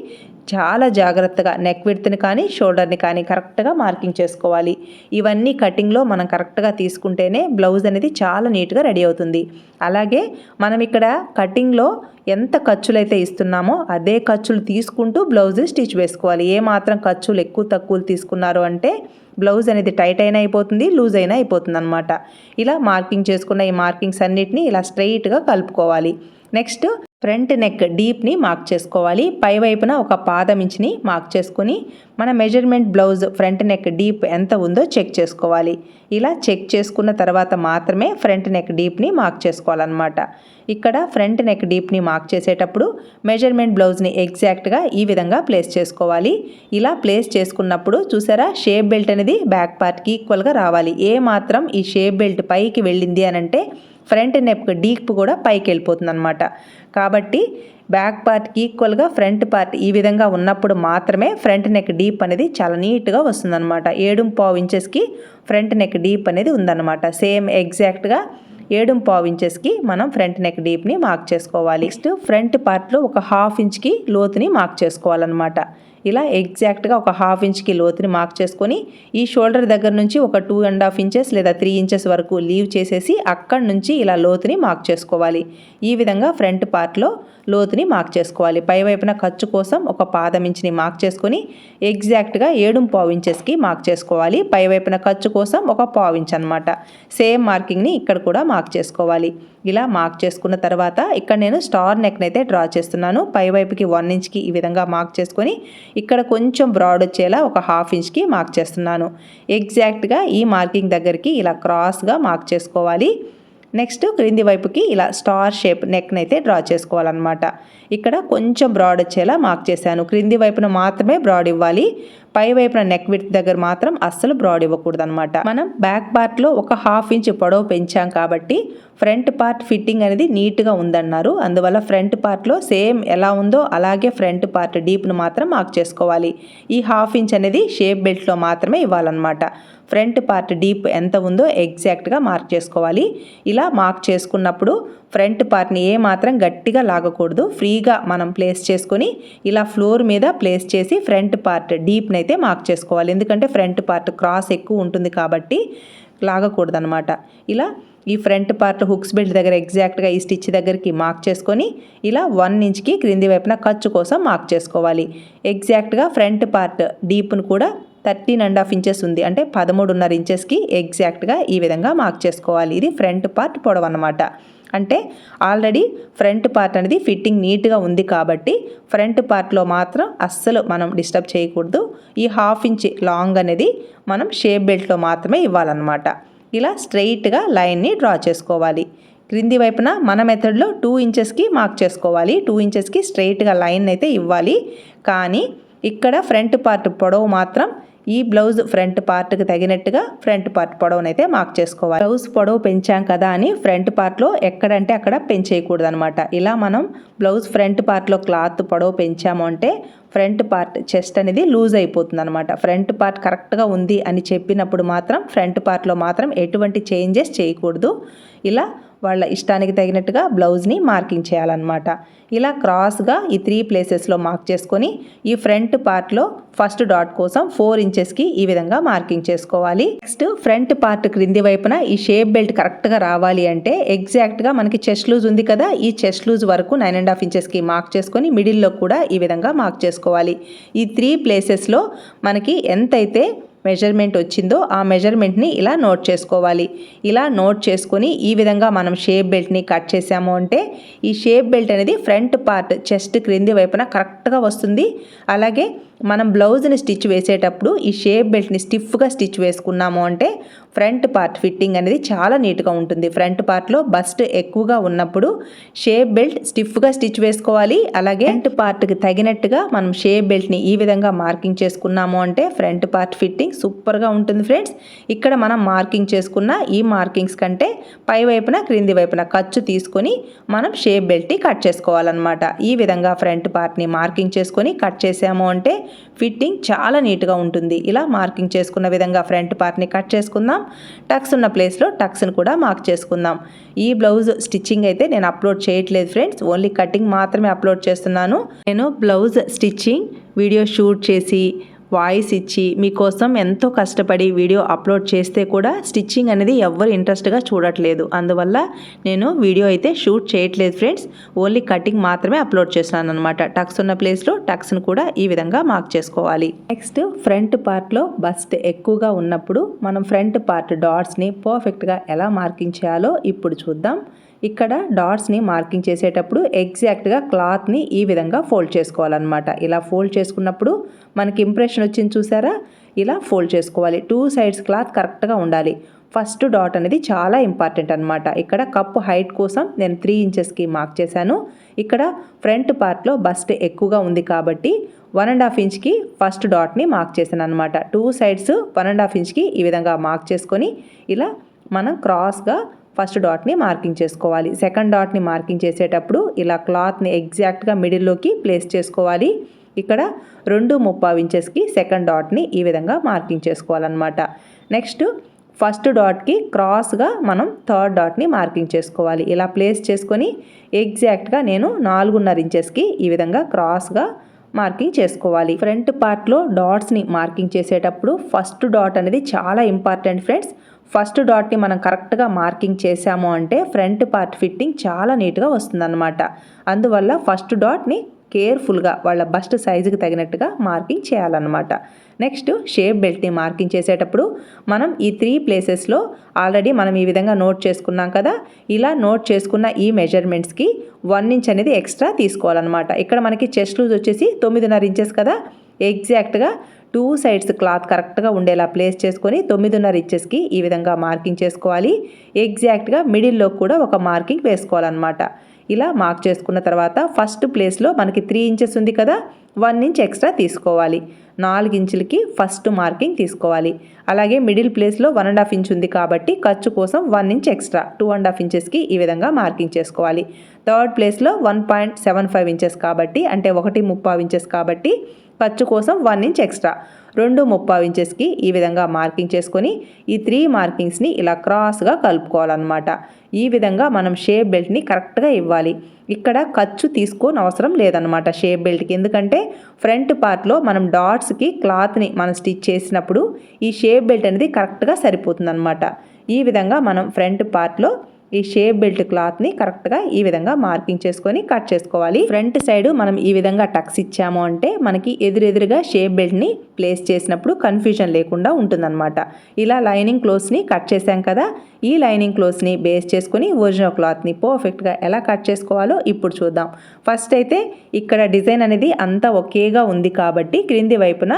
చాలా జాగ్రత్తగా నెక్ విడ్త్ని కానీ షోల్డర్ని కానీ కరెక్ట్గా మార్కింగ్ చేసుకోవాలి. ఇవన్నీ కటింగ్లో మనం కరెక్ట్గా తీసుకుంటేనే బ్లౌజ్ అనేది చాలా నీట్గా రెడీ అవుతుంది. అలాగే మనం ఇక్కడ కటింగ్లో ఎంత ఖర్చులైతే ఇస్తున్నామో అదే ఖర్చులు తీసుకుంటూ బ్లౌజ్ స్టిచ్ వేసుకోవాలి. ఏ మాత్రం ఖర్చులు ఎక్కువ తక్కువలు తీసుకున్నారు అంటే బ్లౌజ్ అనేది టైట్ అయినా అయిపోతుంది లూజ్ అయినా అయిపోతుంది అనమాట ఇలా మార్కింగ్ చేసుకున్న ఈ మార్కింగ్స్ అన్నిటిని ఇలా స్ట్రైట్గా కలుపుకోవాలి. నెక్స్ట్ ఫ్రంట్ నెక్ డీప్ని మార్క్ చేసుకోవాలి. పై వైపున ఒక పాదం ఇంచుని మార్క్ చేసుకొని మన measurement blouse front neck deep ఎంత ఉందో చెక్ చేసుకోవాలి. ఇలా చెక్ చేసుకున్న తర్వాత మాత్రమే ఫ్రంట్ నెక్ డీప్ని మార్క్ చేసుకోవాలన్నమాట. ఇక్కడ ఫ్రంట్ నెక్ డీప్ని మార్క్ చేసేటప్పుడు మెజర్మెంట్ బ్లౌజ్ని ఎగ్జాక్ట్గా ఈ విధంగా ప్లేస్ చేసుకోవాలి. ఇలా ప్లేస్ చేసుకున్నప్పుడు చూసారా షేప్ బెల్ట్ అనేది బ్యాక్ పార్ట్కి ఈక్వల్గా రావాలి. ఏ మాత్రం ఈ షేప్ బెల్ట్ పైకి వెళ్ళింది అని అంటే ఫ్రంట్ నెక్ డీప్ కూడా పైకి వెళ్ళిపోతుంది అనమాట కాబట్టి బ్యాక్ పార్ట్కి ఈక్వల్గా ఫ్రంట్ పార్ట్ ఈ విధంగా ఉన్నప్పుడు మాత్రమే ఫ్రంట్ నెక్ డీప్ అనేది చాలా నీట్గా వస్తుందన్నమాట. ఏడు పావు ఇంచెస్కి ఫ్రంట్ నెక్ డీప్ అనేది ఉందన్నమాట. సేమ్ ఎగ్జాక్ట్గా ఏడు పావు ఇంచెస్కి మనం ఫ్రంట్ నెక్ డీప్ని మార్క్ చేసుకోవాలి. నెక్స్ట్ ఫ్రంట్ పార్ట్లో ఒక హాఫ్ ఇంచ్కి లోతుని మార్క్ చేసుకోవాలన్నమాట. ఇలా ఎగ్జాక్ట్గా ఒక హాఫ్ ఇంచ్కి లోతుని మార్క్ చేసుకొని ఈ షోల్డర్ దగ్గర నుంచి ఒక టూ అండ్ హాఫ్ ఇంచెస్ లేదా త్రీ ఇంచెస్ వరకు లీవ్ చేసేసి అక్కడి నుంచి ఇలా లోతుని మార్క్ చేసుకోవాలి. ఈ విధంగా ఫ్రంట్ పార్ట్లో లోతుని మార్క్ చేసుకోవాలి. పై వైపున ఖర్చు కోసం ఒక పాదం ఇంచుని మార్క్ చేసుకొని ఎగ్జాక్ట్గా ఏడు పావు ఇంచెస్కి మార్క్ చేసుకోవాలి. పై వైపున ఖర్చు కోసం ఒక పావు ఇంచ్ అనమాట సేమ్ మార్కింగ్ని ఇక్కడ కూడా మార్క్ చేసుకోవాలి. ఇలా మార్క్ చేసుకున్న తర్వాత ఇక్కడ నేను స్టార్ నెక్ని అయితే డ్రా చేస్తున్నాను. పై వైపుకి వన్ ఇంచ్కి ఈ విధంగా మార్క్ చేసుకొని ఇక్కడ కొంచెం బ్రాడ్ వచ్చేలా ఒక హాఫ్ ఇంచ్కి మార్క్ చేస్తున్నాను. ఎగ్జాక్ట్గా ఈ మార్కింగ్ దగ్గరికి ఇలా క్రాస్గా మార్క్ చేసుకోవాలి. నెక్స్ట్ క్రింది వైపుకి ఇలా స్టార్ షేప్ నెక్ని అయితే డ్రా చేసుకోవాలన్నమాట. ఇక్కడ కొంచెం బ్రాడ్ వచ్చేలా మార్క్ చేశాను. క్రింది వైపున మాత్రమే బ్రాడ్ ఇవ్వాలి. పై వైపున నెక్ విత్ దగ్గర మాత్రం అస్సలు బ్రాడ్ ఇవ్వకూడదు అనమాట మనం బ్యాక్ పార్ట్లో ఒక హాఫ్ ఇంచ్ పొడవు పెంచాం కాబట్టి ఫ్రంట్ పార్ట్ ఫిట్టింగ్ అనేది నీట్గా ఉందన్నారు. అందువల్ల ఫ్రంట్ పార్ట్లో సేమ్ ఎలా ఉందో అలాగే ఫ్రంట్ పార్ట్ డీప్ను మాత్రం మార్క్ చేసుకోవాలి. ఈ హాఫ్ ఇంచ్ అనేది షేప్ బెల్ట్లో మాత్రమే ఇవ్వాలన్నమాట. ఫ్రంట్ పార్ట్ డీప్ ఎంత ఉందో ఎగ్జాక్ట్గా మార్క్ చేసుకోవాలి. ఇలా మార్క్ చేసుకున్నప్పుడు ఫ్రంట్ పార్ట్ని ఏ మాత్రం గట్టిగా లాగకూడదు. ఫ్రీగా మనం ప్లేస్ చేసుకొని ఇలా ఫ్లోర్ మీద ప్లేస్ చేసి ఫ్రంట్ పార్ట్ డీప్ని అయితే మార్క్ చేసుకోవాలి. ఎందుకంటే ఫ్రంట్ పార్ట్ క్రాస్ ఎక్కువ ఉంటుంది కాబట్టి లాగకూడదు అనమాట ఇలా ఈ ఫ్రంట్ పార్ట్ హుక్స్ బెల్ట్ దగ్గర ఎగ్జాక్ట్గా ఈ స్టిచ్ దగ్గరికి మార్క్ చేసుకొని ఇలా వన్ ఇంచ్కి క్రింది వైపున ఖర్చు కోసం మార్క్ చేసుకోవాలి. ఎగ్జాక్ట్గా ఫ్రంట్ పార్ట్ డీప్ను కూడా థర్టీన్ అండ్ హాఫ్ ఇంచెస్ ఉంది. అంటే పదమూడున్నర ఇంచెస్కి ఎగ్జాక్ట్గా ఈ విధంగా మార్క్ చేసుకోవాలి. ఇది ఫ్రంట్ పార్ట్ పొడవు అనమాట అంటే ఆల్రెడీ ఫ్రంట్ పార్ట్ అనేది ఫిట్టింగ్ నీట్గా ఉంది కాబట్టి ఫ్రంట్ పార్ట్లో మాత్రం అస్సలు మనం డిస్టర్బ్ చేయకూడదు. ఈ హాఫ్ ఇంచ్ లాంగ్ అనేది మనం షేప్ బెల్ట్లో మాత్రమే ఇవ్వాలన్నమాట. ఇలా స్ట్రైట్గా లైన్ని డ్రా చేసుకోవాలి. క్రింది వైపున మన మెథడ్లో టూ ఇంచెస్కి మార్క్ చేసుకోవాలి. టూ ఇంచెస్కి స్ట్రైట్గా లైన్ అయితే ఇవ్వాలి. కానీ ఇక్కడ ఫ్రంట్ పార్ట్ పొడవు మాత్రం ఈ బ్లౌజ్ ఫ్రంట్ పార్ట్కి తగినట్టుగా ఫ్రంట్ పార్ట్ పొడవునైతే మార్క్ చేసుకోవాలి. బ్లౌజ్ పొడవు పెంచాం కదా అని ఫ్రంట్ పార్ట్లో ఎక్కడంటే అక్కడ పెంచేయకూడదు అనమాట ఇలా మనం బ్లౌజ్ ఫ్రంట్ పార్ట్లో క్లాత్ పొడవు పెంచాము అంటే ఫ్రంట్ పార్ట్ చెస్ట్ అనేది లూజ్ అయిపోతుంది అనమాట ఫ్రంట్ పార్ట్ కరెక్ట్గా ఉంది అని చెప్పినప్పుడు మాత్రం ఫ్రంట్ పార్ట్లో మాత్రం ఎటువంటి చేంజెస్ చేయకూడదు. ఇలా వాళ్ళ ఇష్టానికి తగినట్టుగా బ్లౌజ్ని మార్కింగ్ చేయాలన్నమాట. ఇలా క్రాస్గా ఈ త్రీ ప్లేసెస్లో మార్క్ చేసుకొని ఈ ఫ్రంట్ పార్ట్లో ఫస్ట్ డాట్ కోసం ఫోర్ ఇంచెస్కి ఈ విధంగా మార్కింగ్ చేసుకోవాలి. నెక్స్ట్ ఫ్రంట్ పార్ట్ క్రింది వైపున ఈ షేప్ బెల్ట్ కరెక్ట్గా రావాలి అంటే ఎగ్జాక్ట్గా మనకి చెస్ట్ లూజ్ ఉంది కదా ఈ చెస్ట్ లూజ్ వరకు నైన్ అండ్ హాఫ్ ఇంచెస్కి మార్క్ చేసుకొని మిడిల్లో కూడా ఈ విధంగా మార్క్ చేసుకోవాలి. ఈ త్రీ ప్లేసెస్లో మనకి ఎంతైతే మెజర్మెంట్ వచ్చిందో ఆ మెజర్మెంట్ని ఇలా నోట్ చేసుకోవాలి. ఇలా నోట్ చేసుకొని ఈ విధంగా మనం షేప్ బెల్ట్ని కట్ చేసాము అంటే ఈ షేప్ బెల్ట్ అనేది ఫ్రంట్ పార్ట్ చెస్ట్ క్రింది వైపున కరెక్ట్గా వస్తుంది. అలాగే మనం బ్లౌజ్ని స్టిచ్ వేసేటప్పుడు ఈ షేప్ బెల్ట్ని స్టిఫ్గా స్టిచ్ వేసుకున్నాము అంటే ఫ్రంట్ పార్ట్ ఫిట్టింగ్ అనేది చాలా నీట్గా ఉంటుంది. ఫ్రంట్ పార్ట్లో బస్ట్ ఎక్కువగా ఉన్నప్పుడు షేప్ బెల్ట్ స్టిఫ్గా స్టిచ్ వేసుకోవాలి. అలాగే ఫ్రంట్ పార్ట్కి తగినట్టుగా మనం షేప్ బెల్ట్ని ఈ విధంగా మార్కింగ్ చేసుకున్నాము అంటే ఫ్రంట్ పార్ట్ ఫిట్టింగ్ సూపర్గా ఉంటుంది ఫ్రెండ్స్. ఇక్కడ మనం మార్కింగ్ చేసుకున్న ఈ మార్కింగ్స్ కంటే పై వైపున క్రింది వైపున ఖర్చు తీసుకొని మనం షేప్ బెల్ట్ని కట్ చేసుకోవాలన్నమాట. ఈ విధంగా ఫ్రంట్ పార్ట్ని మార్కింగ్ చేసుకొని కట్ చేసాము అంటే ఫిట్టింగ్ చాలా నీట్గా ఉంటుంది. ఇలా మార్కింగ్ చేసుకున్న విధంగా ఫ్రంట్ పార్ట్ని కట్ చేసుకుందాం. టక్స్ ఉన్న ప్లేస్లో టక్స్ని కూడా మార్క్ చేసుకుందాం. ఈ బ్లౌజ్ స్టిచ్చింగ్ అయితే నేను అప్లోడ్ చేయట్లేదు ఫ్రెండ్స్. ఓన్లీ కటింగ్ మాత్రమే అప్లోడ్ చేస్తున్నాను. నేను బ్లౌజ్ స్టిచ్చింగ్ వీడియో షూట్ చేసి వాయిస్ ఇచ్చి మీకోసం ఎంతో కష్టపడి వీడియో అప్లోడ్ చేస్తే కూడా స్టిచ్చింగ్ అనేది ఎవ్వరు ఇంట్రెస్ట్గా చూడట్లేదు. అందువల్ల నేను వీడియో అయితే షూట్ చేయట్లేదు ఫ్రెండ్స్. ఓన్లీ కటింగ్ మాత్రమే అప్లోడ్ చేస్తున్నాను అనమాట టక్స్ ఉన్న ప్లేస్లో టక్స్ను కూడా ఈ విధంగా మార్క్ చేసుకోవాలి. నెక్స్ట్ ఫ్రంట్ పార్ట్లో బస్ట్ ఎక్కువగా ఉన్నప్పుడు మనం ఫ్రంట్ పార్ట్ డాట్స్ని పర్ఫెక్ట్గా ఎలా మార్కింగ్ చేయాలో ఇప్పుడు చూద్దాం. ఇక్కడ డాట్స్ని మార్కింగ్ చేసేటప్పుడు ఎగ్జాక్ట్గా క్లాత్ని ఈ విధంగా ఫోల్డ్ చేసుకోవాలన్నమాట. ఇలా ఫోల్డ్ చేసుకున్నప్పుడు మనకి ఇంప్రెషన్ వచ్చింది చూసారా? ఇలా ఫోల్డ్ చేసుకోవాలి. టూ సైడ్స్ క్లాత్ కరెక్ట్గా ఉండాలి. ఫస్ట్ డాట్ అనేది చాలా ఇంపార్టెంట్ అనమాట ఇక్కడ కప్పు హైట్ కోసం నేను త్రీ ఇంచెస్కి మార్క్ చేశాను. ఇక్కడ ఫ్రంట్ పార్ట్లో బస్ట్ ఎక్కువగా ఉంది కాబట్టి వన్ అండ్ హాఫ్ ఇంచ్కి ఫస్ట్ డాట్ని మార్క్ చేశాను అనమాట two sides one and half ఇంచ్కి ఈ విధంగా మార్క్ చేసుకొని ఇలా మనం క్రాస్గా ఫస్ట్ డాట్ని మార్కింగ్ చేసుకోవాలి. సెకండ్ డాట్ని మార్కింగ్ చేసేటప్పుడు ఇలా క్లాత్ని ఎగ్జాక్ట్గా మిడిల్లోకి ప్లేస్ చేసుకోవాలి. ఇక్కడ రెండు ముప్పావు ఇంచెస్కి సెకండ్ డాట్ని ఈ విధంగా మార్కింగ్ చేసుకోవాలన్నమాట. నెక్స్ట్ ఫస్ట్ డాట్కి క్రాస్గా మనం థర్డ్ డాట్ని మార్కింగ్ చేసుకోవాలి. ఇలా ప్లేస్ చేసుకొని ఎగ్జాక్ట్గా నేను నాలుగున్నర ఇంచెస్కి ఈ విధంగా క్రాస్గా మార్కింగ్ చేసుకోవాలి. ఫ్రంట్ పార్ట్లో డాట్స్ని మార్కింగ్ చేసేటప్పుడు ఫస్ట్ డాట్ అనేది చాలా ఇంపార్టెంట్ ఫ్రెండ్స్. ఫస్ట్ డాట్ని మనం కరెక్ట్గా మార్కింగ్ చేసాము అంటే ఫ్రంట్ పార్ట్ ఫిట్టింగ్ చాలా నీట్గా వస్తుందన్నమాట. అందువల్ల ఫస్ట్ డాట్ని కేర్ఫుల్గా వాళ్ళ బస్ట్ సైజుకి తగినట్టుగా మార్కింగ్ చేయాలన్నమాట. నెక్స్ట్ షేప్ బెల్ట్ని మార్కింగ్ చేసేటప్పుడు మనం ఈ త్రీ ప్లేసెస్లో ఆల్రెడీ మనం ఈ విధంగా నోట్ చేసుకున్నాం కదా ఇలా నోట్ చేసుకున్న ఈ మెజర్మెంట్స్కి వన్ ఇంచ్ అనేది ఎక్స్ట్రా తీసుకోవాలన్నమాట. ఇక్కడ మనకి చెస్ట్ లూజ్ వచ్చేసి తొమ్మిదిన్నర ఇంచెస్ కదా ఎగ్జాక్ట్గా టూ సైడ్స్ క్లాత్ కరెక్ట్గా ఉండేలా ప్లేస్ చేసుకొని తొమ్మిదిన్నర ఇంచెస్కి ఈ విధంగా మార్కింగ్ చేసుకోవాలి. ఎగ్జాక్ట్గా మిడిల్లో కూడా ఒక మార్కింగ్ వేసుకోవాలన్నమాట. ఇలా మార్క్ చేసుకున్న తర్వాత ఫస్ట్ ప్లేస్లో మనకి త్రీ ఇంచెస్ ఉంది కదా వన్ ఇంచ్ ఎక్స్ట్రా తీసుకోవాలి. నాలుగు ఇంచులకి ఫస్ట్ మార్కింగ్ తీసుకోవాలి. అలాగే మిడిల్ ప్లేస్లో వన్ అండ్ హాఫ్ ఇంచ్ ఉంది కాబట్టి ఖర్చు కోసం one inch extra two and half ఇంచెస్కి ఈ విధంగా మార్కింగ్ చేసుకోవాలి. థర్డ్ ప్లేస్లో one point seven five inches కాబట్టి అంటే ఒకటి ముప్పావు ఇంచెస్ కాబట్టి ఖర్చు కోసం వన్ ఇంచ్ ఎక్స్ట్రా. రెండు ముప్పావు ఇంచెస్కి ఈ విధంగా మార్కింగ్ చేసుకొని ఈ త్రీ మార్కింగ్స్ని ఇలా క్రాస్గా కలుపుకోవాలన్నమాట. ఈ విధంగా మనం షేప్ బెల్ట్ని కరెక్ట్గా ఇవ్వాలి. ఇక్కడ ఖర్చు తీసుకోని అవసరం లేదనమాట షేప్ బెల్ట్కి. ఎందుకంటే ఫ్రంట్ పార్ట్లో మనం డాట్స్కి క్లాత్ని మనం స్టిచ్ చేసినప్పుడు ఈ షేప్ బెల్ట్ అనేది కరెక్ట్గా సరిపోతుందన్నమాట. ఈ విధంగా మనం ఫ్రంట్ పార్ట్లో ఈ షేప్ బెల్ట్ క్లాత్ని కరెక్ట్గా ఈ విధంగా మార్కింగ్ చేసుకొని కట్ చేసుకోవాలి. ఫ్రంట్ సైడ్ మనం ఈ విధంగా టక్స్ ఇచ్చాము అంటే మనకి ఎదురెదురుగా షేప్ బెల్ట్ని ప్లేస్ చేసినప్పుడు కన్ఫ్యూజన్ లేకుండా ఉంటుందన్నమాట. ఇలా లైనింగ్ క్లోత్స్ని కట్ చేసాం కదా ఈ లైనింగ్ క్లోత్స్ని బేస్ చేసుకుని ఒరిజినల్ క్లాత్ని పర్ఫెక్ట్గా ఎలా కట్ చేసుకోవాలో ఇప్పుడు చూద్దాం. ఫస్ట్ అయితే ఇక్కడ డిజైన్ అనేది అంతా ఒకేగా ఉంది కాబట్టి క్రింది వైపున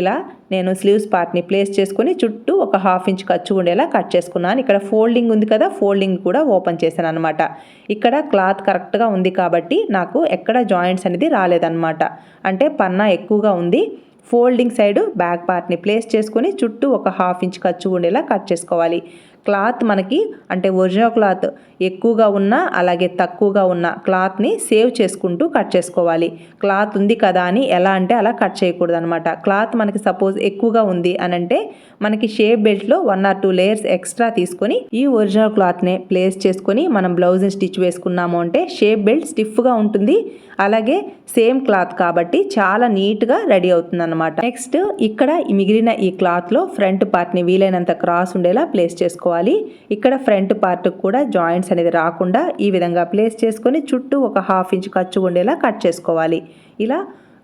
ఇలా నేను స్లీవ్స్ పార్ట్ని ప్లేస్ చేసుకుని చుట్టూ ఒక హాఫ్ ఇంచ్ ఖర్చు ఉండేలా కట్ చేసుకున్నాను. ఇక్కడ ఫోల్డింగ్ ఉంది కదా ఫోల్డింగ్ కూడా ఓపెన్ చేశాను అనమాట ఇక్కడ క్లాత్ కరెక్ట్గా ఉంది కాబట్టి నాకు ఎక్కడ జాయింట్స్ అనేది రాలేదన్నమాట. అంటే పన్నా ఎక్కువగా ఉంది. ఫోల్డింగ్ సైడ్ బ్యాక్ పార్ట్ని ప్లేస్ చేసుకొని చుట్టూ ఒక హాఫ్ ఇంచ్ ఖర్చు ఉండేలా కట్ చేసుకోవాలి. క్లాత్ మనకి అంటే ఒరిజినల్ క్లాత్ ఎక్కువగా ఉన్న అలాగే తక్కువగా ఉన్న క్లాత్ని సేవ్ చేసుకుంటూ కట్ చేసుకోవాలి. క్లాత్ ఉంది కదా అని ఎలా అంటే అలా కట్ చేయకూడదు అనమాట క్లాత్ మనకి సపోజ్ ఎక్కువగా ఉంది అని అంటే మనకి shape బెల్ట్లో one or two layers extra తీసుకొని ఈ ఒరిజినల్ క్లాత్నే ప్లేస్ చేసుకొని మనం బ్లౌజ్ని స్టిచ్ వేసుకున్నాము అంటే షేప్ బెల్ట్ స్టిఫ్గా ఉంటుంది. అలాగే సేమ్ క్లాత్ కాబట్టి చాలా నీట్గా రెడీ అవుతుంది అనమాట నెక్స్ట్ ఇక్కడ మిగిలిన ఈ క్లాత్లో ఫ్రంట్ పార్ట్ని వీలైనంత క్రాస్ ఉండేలా ప్లేస్ చేసుకోవాలి. చేసుకోవాలి ఇక్కడ ఫ్రంట్ పార్ట్ కూడా జాయింట్స్ అనేది రాకుండా ఈ విధంగా ప్లేస్ చేసుకొని చుట్టూ ఒక హాఫ్ ఇంచ్ ఖర్చు ఉండేలా కట్ చేసుకోవాలి. ఇలా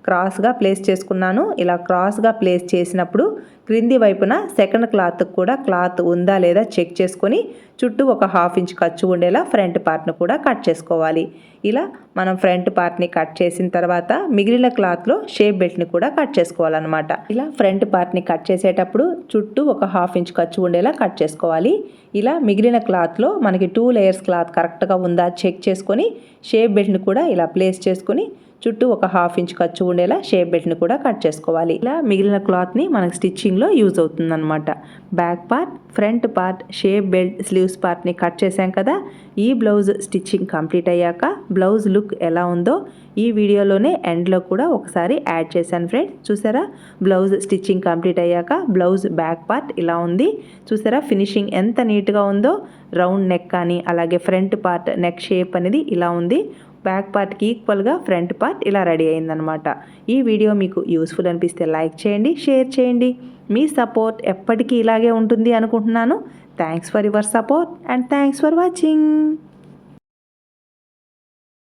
క్రాస్గా ప్లేస్ చేసుకున్నాను. ఇలా క్రాస్గా ప్లేస్ చేసినప్పుడు క్రింది వైపున సెకండ్ క్లాత్ కూడా క్లాత్ ఉందా లేదా చెక్ చేసుకొని చుట్టూ ఒక హాఫ్ ఇంచ్ ఖర్చు ఉండేలా ఫ్రంట్ పార్ట్ను కూడా కట్ చేసుకోవాలి. ఇలా మనం ఫ్రంట్ పార్ట్ని కట్ చేసిన తర్వాత మిగిలిన క్లాత్లో షేప్ బెల్ట్ని కూడా కట్ చేసుకోవాలన్నమాట. ఇలా ఫ్రంట్ పార్ట్ని కట్ చేసేటప్పుడు చుట్టూ ఒక హాఫ్ ఇంచ్ ఖర్చు ఉండేలా కట్ చేసుకోవాలి. ఇలా మిగిలిన క్లాత్లో మనకి టూ లేయర్స్ క్లాత్ కరెక్ట్గా ఉందా చెక్ చేసుకొని షేప్ బెల్ట్ని కూడా ఇలా ప్లేస్ చేసుకొని చుట్టూ ఒక హాఫ్ ఇంచ్ ఖర్చు ఉండేలా షేప్ బెల్ట్ని కూడా కట్ చేసుకోవాలి. ఇలా మిగిలిన క్లాత్ని మనకి స్టిచ్చింగ్లో యూజ్ అవుతుంది అనమాట back part front part shape belt sleeves పార్ట్ని కట్ చేసాం కదా. ఈ బ్లౌజ్ స్టిచ్చింగ్ కంప్లీట్ అయ్యాక బ్లౌజ్ లుక్ ఎలా ఉందో ఈ వీడియోలోనే ఎండ్లో కూడా ఒకసారి యాడ్ చేశాను ఫ్రెండ్స్ చూసారా? బ్లౌజ్ స్టిచ్చింగ్ కంప్లీట్ అయ్యాక బ్లౌజ్ బ్యాక్ పార్ట్ ఇలా ఉంది. చూసారా? ఫినిషింగ్ ఎంత నీట్గా ఉందో. రౌండ్ నెక్ కానీ అలాగే ఫ్రంట్ పార్ట్ నెక్ షేప్ అనేది ఇలా ఉంది. బ్యాక్ పార్ట్కి ఈక్వల్గా ఫ్రంట్ పార్ట్ ఇలా రెడీ అయిందనమాట ఈ వీడియో మీకు యూస్ఫుల్ అనిపిస్తే లైక్ చేయండి షేర్ చేయండి. మీ సపోర్ట్ ఎప్పటికీ ఇలాగే ఉంటుంది అనుకుంటున్నాను. Thanks for your support and thanks for watching.